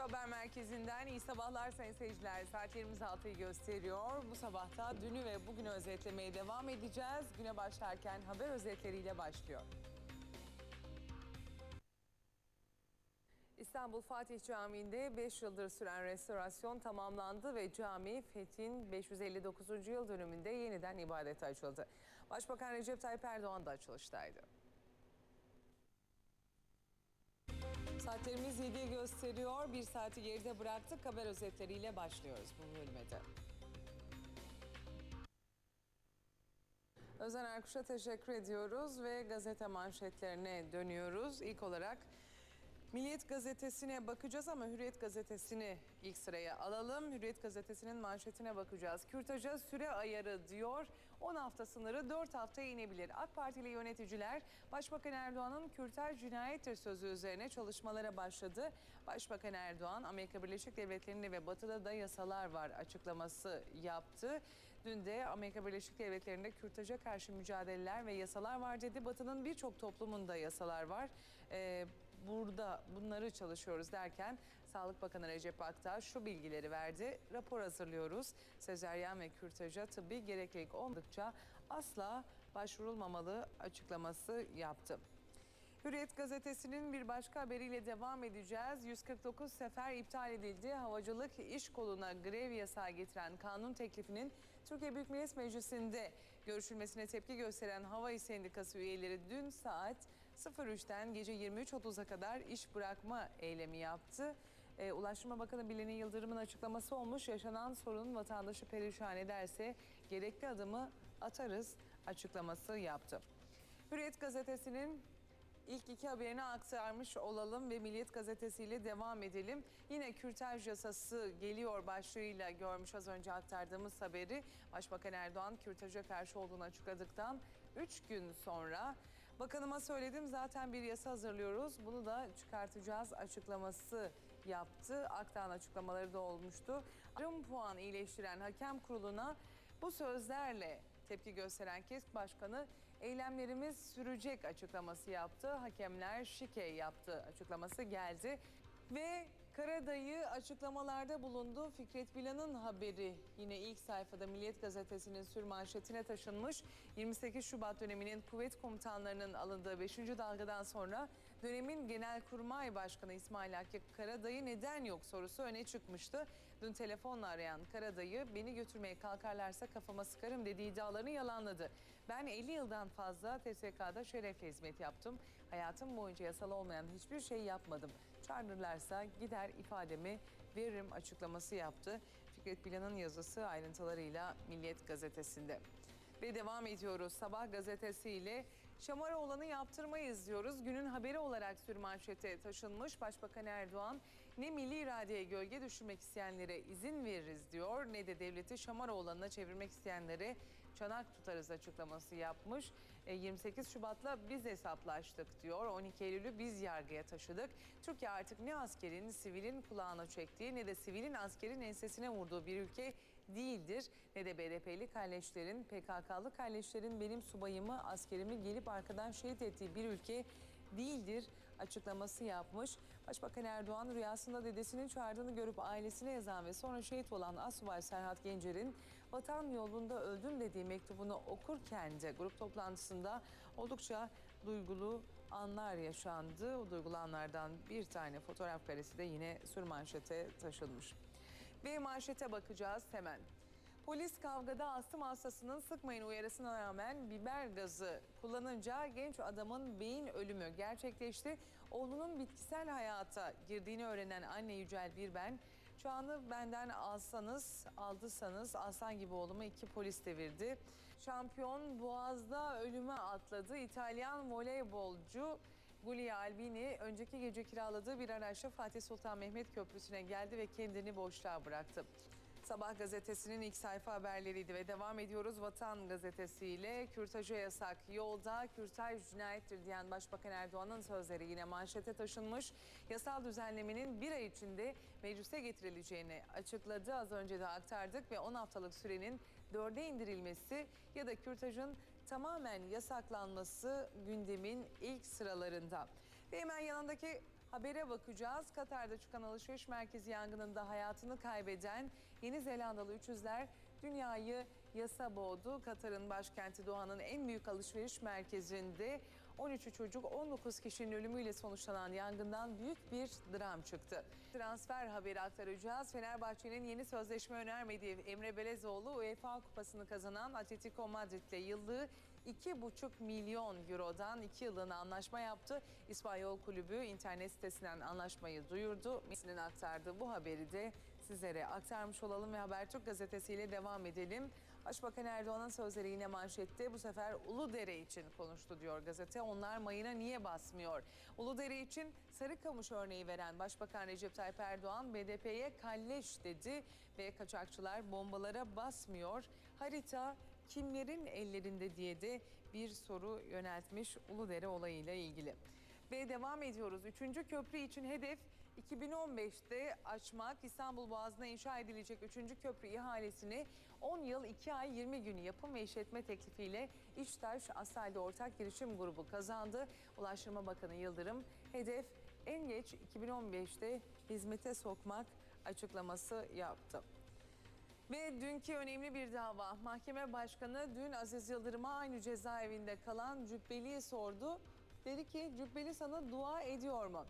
Haber Merkezi'nden iyi sabahlar sayın seyirciler. Saatlerimiz 6'yı gösteriyor. Bu sabahta dünü ve bugünü özetlemeye devam edeceğiz. Güne başlarken haber özetleriyle başlıyor. İstanbul Fatih Camii'nde 5 yıldır süren restorasyon tamamlandı ve cami Fethin 559. yıl dönümünde yeniden ibadete açıldı. Başbakan Recep Tayyip Erdoğan da açılıştaydı. Saatlerimiz 7'yi gösteriyor. Bir saati geride bıraktık. Haber özetleriyle başlıyoruz bu bölüme de. Özen Erkuş'a teşekkür ediyoruz ve gazete manşetlerine dönüyoruz. İlk olarak Milliyet Gazetesi'ne bakacağız ama Hürriyet Gazetesi'ni ilk sıraya alalım. Hürriyet Gazetesi'nin manşetine bakacağız. Kürtaja süre ayarı diyor. 10 hafta sınırı 4 haftaya inebilir. AK Partili yöneticiler Başbakan Erdoğan'ın kürtaj cinayettir sözü üzerine çalışmalara başladı. Başbakan Erdoğan Amerika Birleşik Devletleri'nde ve Batı'da da yasalar var açıklaması yaptı. Dün de Amerika Birleşik Devletleri'nde kürtaja karşı mücadeleler ve yasalar var dedi. Batı'nın birçok toplumunda yasalar var. Ee, burada bunları çalışıyoruz derken Sağlık Bakanı Recep Aktaş şu bilgileri verdi. Rapor hazırlıyoruz. Sezeryan ve kürtaja tıbbi gereklilik olmadıkça asla başvurulmamalı açıklaması yaptı. Hürriyet gazetesinin bir başka haberiyle devam edeceğiz. 149 sefer iptal edildi. Havacılık iş koluna grev yasağı getiren kanun teklifinin Türkiye Büyük Millet Meclisi'nde görüşülmesine tepki gösteren Hava İş Sendikası üyeleri dün saat 03'ten gece 23.30'a kadar iş bırakma eylemi yaptı. Ee, Ulaştırma Bakanı Bileni Yıldırım'ın açıklaması olmuş. Yaşanan sorun vatandaşı perişan ederse gerekli adımı atarız açıklaması yaptı. Hürriyet gazetesinin İlk iki haberini aktarmış olalım ve Milliyet Gazetesi ile devam edelim. Yine kürtaj yasası geliyor başlığıyla görmüş az önce aktardığımız haberi. Başbakan Erdoğan kürtaja karşı olduğunu açıkladıktan 3 gün sonra bakanıma söyledim zaten bir yasa hazırlıyoruz. Bunu da çıkartacağız açıklaması yaptı. Aktan açıklamaları da olmuştu. Yarım puan iyileştiren hakem kuruluna bu sözlerle tepki gösteren KESK Başkanı eylemlerimiz sürecek açıklaması yaptı. Hakemler şike yaptı açıklaması geldi. Ve Karadayı açıklamalarda bulundu. Fikret Bilan'ın haberi yine ilk sayfada Milliyet Gazetesi'nin sürmanşetine taşınmış. 28 Şubat döneminin kuvvet komutanlarının alındığı 5. dalgadan sonra dönemin Genelkurmay Başkanı İsmail Hakkı Karadayı neden yok sorusu öne çıkmıştı. Dün telefonla arayan Karadayı beni götürmeye kalkarlarsa kafama sıkarım dediği iddialarını yalanladı. Ben 50 yıldan fazla TSK'da şerefle hizmet yaptım. Hayatım boyunca yasal olmayan hiçbir şey yapmadım. Çağırırlarsa gider ifademi veririm açıklaması yaptı. Fikret Bilan'ın yazısı ayrıntılarıyla Milliyet Gazetesi'nde. Ve devam ediyoruz Sabah gazetesi ile Şamaroğlan'ı yaptırmayız diyoruz. Günün haberi olarak sürmanşete taşınmış Başbakan Erdoğan ne milli iradeye gölge düşürmek isteyenlere izin veririz diyor ne de devleti Şamaroğlan'ına çevirmek isteyenlere çanak tutarız açıklaması yapmış. E, 28 Şubat'la biz hesaplaştık diyor. 12 Eylül'ü biz yargıya taşıdık. Türkiye artık ne askerin sivilin kulağına çektiği ne de sivilin askerin ensesine vurduğu bir ülke değildir. Ne de BDP'li kardeşlerin, PKK'lı kardeşlerin benim subayımı, askerimi gelip arkadan şehit ettiği bir ülke değildir açıklaması yapmış. Başbakan Erdoğan rüyasında dedesinin çağırdığını görüp ailesine yazan ve sonra şehit olan Asubay Serhat Gencer'in vatan yolunda öldüm dediği mektubunu okurken de grup toplantısında oldukça duygulu anlar yaşandı. O duygulu anlardan bir tane fotoğraf karesi de yine sürmanşete taşınmış. Ve manşete bakacağız hemen. Polis kavgada astım hastasının sıkmayın uyarısına rağmen biber gazı kullanınca genç adamın beyin ölümü gerçekleşti. Oğlunun bitkisel hayata girdiğini öğrenen anne Yücel Birben, şu anı benden alsanız, aldıysanız aslan gibi oğlumu iki polis devirdi. Şampiyon Boğaz'da ölüme atladı. İtalyan voleybolcu Gulia Albini önceki gece kiraladığı bir araçla Fatih Sultan Mehmet Köprüsü'ne geldi ve kendini boşluğa bıraktı. Sabah gazetesinin ilk sayfa haberleriydi ve devam ediyoruz Vatan gazetesiyle. Kürtaja yasak yolda, kürtaj cinayettir diyen Başbakan Erdoğan'ın sözleri yine manşete taşınmış. Yasal düzenlemenin bir ay içinde meclise getirileceğini açıkladı. Az önce de aktardık ve 10 haftalık sürenin dörde indirilmesi ya da kürtajın tamamen yasaklanması gündemin ilk sıralarında. Ve hemen yanındaki habere bakacağız. Katar'da çıkan alışveriş merkezi yangınında hayatını kaybeden Yeni Zelandalı 300'ler dünyayı yasa boğdu. Katar'ın başkenti Doha'nın en büyük alışveriş merkezinde 13 çocuk 19 kişinin ölümüyle sonuçlanan yangından büyük bir dram çıktı. Transfer haberi aktaracağız. Fenerbahçe'nin yeni sözleşme önermediği Emre Belezoğlu UEFA kupasını kazanan Atletico Madrid'le yıllığı 2,5 milyon eurodan 2 yıllığına anlaşma yaptı. İspanyol kulübü internet sitesinden anlaşmayı duyurdu. Mesi'nin aktardığı bu haberi de sizlere aktarmış olalım ve Habertürk gazetesiyle devam edelim. Başbakan Erdoğan'ın sözleri yine manşette bu sefer Uludere için konuştu diyor gazete. Onlar mayına niye basmıyor? Uludere için Sarıkamış örneği veren Başbakan Recep Tayyip Erdoğan BDP'ye kalleş dedi ve kaçakçılar bombalara basmıyor. Harita kimlerin ellerinde diye de bir soru yöneltmiş Uludere olayıyla ilgili. Ve devam ediyoruz. Üçüncü köprü için hedef 2015'te açmak İstanbul Boğazı'na inşa edilecek 3. köprü ihalesini 10 yıl 2 ay 20 gün yapım ve işletme teklifiyle İştaş Asal'de ortak girişim grubu kazandı. Ulaştırma Bakanı Yıldırım hedef en geç 2015'te hizmete sokmak açıklaması yaptı. Ve dünkü önemli bir dava. Mahkeme başkanı dün Aziz Yıldırım'a aynı cezaevinde kalan Cübbeli'yi sordu. Dedi ki Cübbeli sana dua ediyor mu?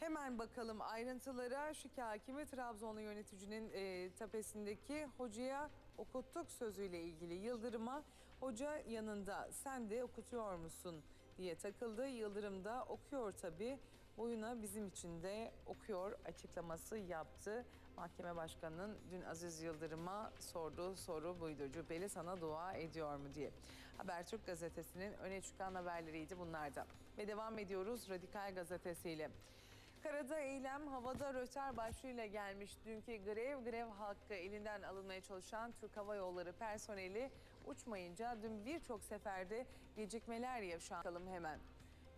Hemen bakalım ayrıntılara. Şike hakimi Trabzonlu yöneticinin e, tepesindeki hocaya okuttuk sözüyle ilgili Yıldırım'a hoca yanında sen de okutuyor musun diye takıldı. Yıldırım da okuyor tabii. Boyuna bizim için de okuyor açıklaması yaptı. Mahkeme Başkanı'nın dün Aziz Yıldırım'a sorduğu soru buydu. Cübbeli sana dua ediyor mu diye. Habertürk gazetesinin öne çıkan haberleriydi bunlardan. Ve devam ediyoruz Radikal gazetesiyle. Karada eylem, havada röter başlığıyla gelmiş dünkü grev, grev hakkı elinden alınmaya çalışan Türk Hava Yolları personeli uçmayınca dün birçok seferde gecikmeler yaşanalım hemen.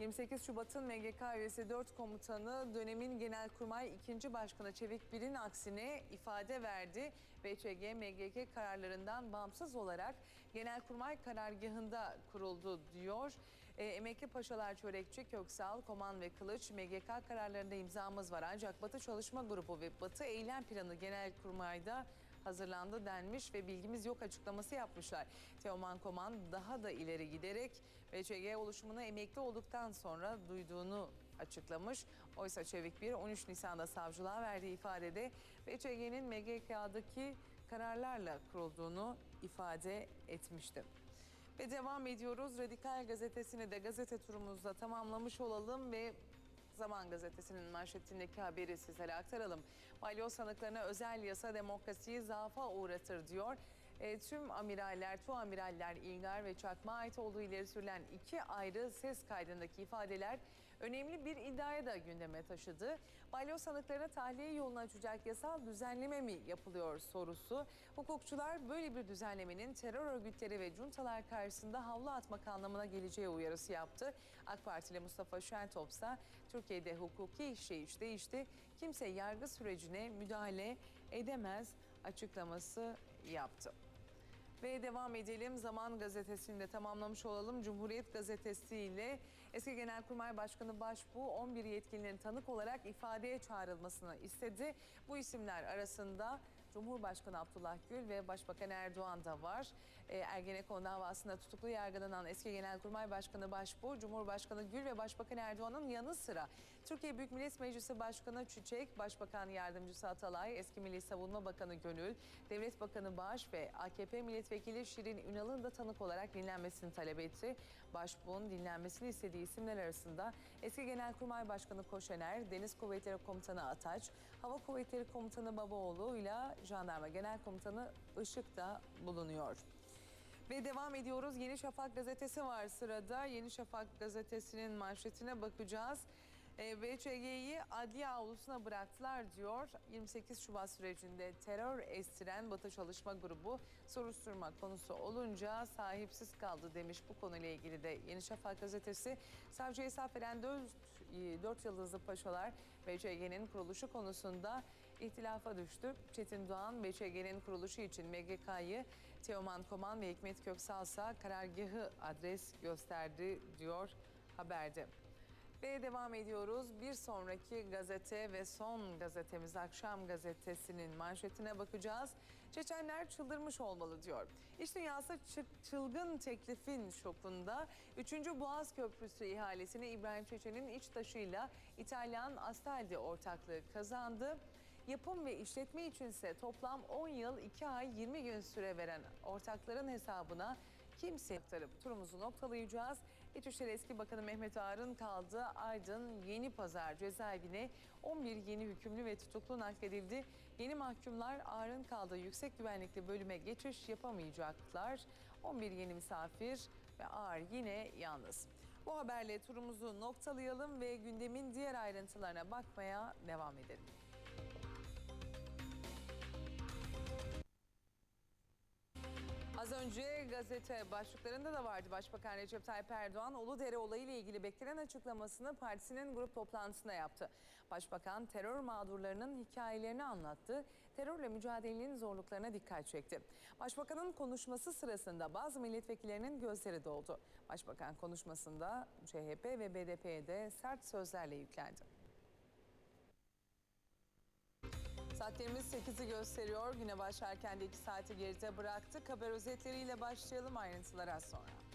28 Şubat'ın MGK üyesi 4 komutanı dönemin Genelkurmay 2. Başkanı Çevik Bir'in aksine ifade verdi. BÇG MGK kararlarından bağımsız olarak Genelkurmay karargahında kuruldu diyor. E, emekli paşalar Çörekçi, Köksal, Koman ve Kılıç MGK kararlarında imzamız var. Ancak Batı Çalışma Grubu ve Batı Eylem Planı Genelkurmay'da hazırlandı denmiş ve bilgimiz yok açıklaması yapmışlar. Teoman Koman daha da ileri giderek BÇG oluşumuna emekli olduktan sonra duyduğunu açıklamış. Oysa Çevik bir 13 Nisan'da savcılığa verdiği ifadede BÇG'nin MGK'daki kararlarla kurulduğunu ifade etmişti. Ve devam ediyoruz. Radikal gazetesini de gazete turumuzda tamamlamış olalım ve Zaman Gazetesi'nin manşetindeki haberi sizlere aktaralım. Balyoz sanıklarına özel yasa demokrasiyi zaafa uğratır diyor. E, tüm amiraller, tu amiraller İlgar ve Çakma ait olduğu ileri sürülen iki ayrı ses kaydındaki ifadeler önemli bir iddiaya da gündeme taşıdı. Balyoz sanıklarına tahliye yolunu açacak yasal düzenleme mi yapılıyor sorusu. Hukukçular böyle bir düzenlemenin terör örgütleri ve cuntalar karşısında havlu atmak anlamına geleceği uyarısı yaptı. AK Partili Mustafa Şentop ise Türkiye'de hukuki işleyiş değişti. Kimse yargı sürecine müdahale edemez açıklaması yaptı. Ve devam edelim. Zaman gazetesini de tamamlamış olalım. Cumhuriyet gazetesi ile eski Genelkurmay Başkanı Başbuğ 11 yetkilinin tanık olarak ifadeye çağrılmasını istedi. Bu isimler arasında Cumhurbaşkanı Abdullah Gül ve Başbakan Erdoğan da var. E, Ergenekon davasında tutuklu yargılanan eski Genelkurmay Başkanı Başbuğ, Cumhurbaşkanı Gül ve Başbakan Erdoğan'ın yanı sıra Türkiye Büyük Millet Meclisi Başkanı Çiçek, Başbakan Yardımcısı Atalay, eski Milli Savunma Bakanı Gönül, Devlet Bakanı Bağış ve AKP Milletvekili Şirin Ünal'ın da tanık olarak dinlenmesini talep etti. Başbuğ'un dinlenmesini istediği isimler arasında eski Genelkurmay Başkanı Koşener, Deniz Kuvvetleri Komutanı Ataç, Hava Kuvvetleri Komutanı Babaoğlu ile Jandarma Genel Komutanı Işık da bulunuyor. Ve devam ediyoruz. Yeni Şafak gazetesi var sırada. Yeni Şafak gazetesinin manşetine bakacağız. E, BÇG'yi adliye avlusuna bıraktılar diyor. 28 Şubat sürecinde terör estiren Batı Çalışma Grubu soruşturma konusu olunca sahipsiz kaldı demiş bu konuyla ilgili de Yeni Şafak gazetesi. Savcı hesap veren 4, 4 yıldızlı paşalar BÇG'nin kuruluşu konusunda ihtilafa düştü. Çetin Doğan, BÇG'nin kuruluşu için MGK'yı Teoman Koman ve Hikmet Köksalsa karargahı adres gösterdi diyor haberde. Ve devam ediyoruz. Bir sonraki gazete ve son gazetemiz Akşam Gazetesi'nin manşetine bakacağız. Çeçenler çıldırmış olmalı diyor. İş dünyası çı- çılgın teklifin şokunda 3. Boğaz Köprüsü ihalesini İbrahim Çeçen'in iç taşıyla İtalyan Astaldi ortaklığı kazandı. Yapım ve işletme içinse toplam 10 yıl 2 ay 20 gün süre veren ortakların hesabına kimse aktarıp turumuzu noktalayacağız. İçişleri Eski Bakanı Mehmet Ağar'ın kaldığı Aydın Yeni Pazar cezaevine 11 yeni hükümlü ve tutuklu nakledildi. Yeni mahkumlar Ağar'ın kaldığı yüksek güvenlikli bölüme geçiş yapamayacaklar. 11 yeni misafir ve Ağar yine yalnız. Bu haberle turumuzu noktalayalım ve gündemin diğer ayrıntılarına bakmaya devam edelim. Önce gazete başlıklarında da vardı. Başbakan Recep Tayyip Erdoğan Uludere olayıyla ilgili beklenen açıklamasını partisinin grup toplantısında yaptı. Başbakan terör mağdurlarının hikayelerini anlattı. Terörle mücadelenin zorluklarına dikkat çekti. Başbakanın konuşması sırasında bazı milletvekillerinin gözleri doldu. Başbakan konuşmasında CHP ve BDP'ye de sert sözlerle yüklendi. Saatlerimiz 8'i gösteriyor. Güne başlarken de 2 saati geride bıraktık. Haber özetleriyle başlayalım ayrıntılar az sonra.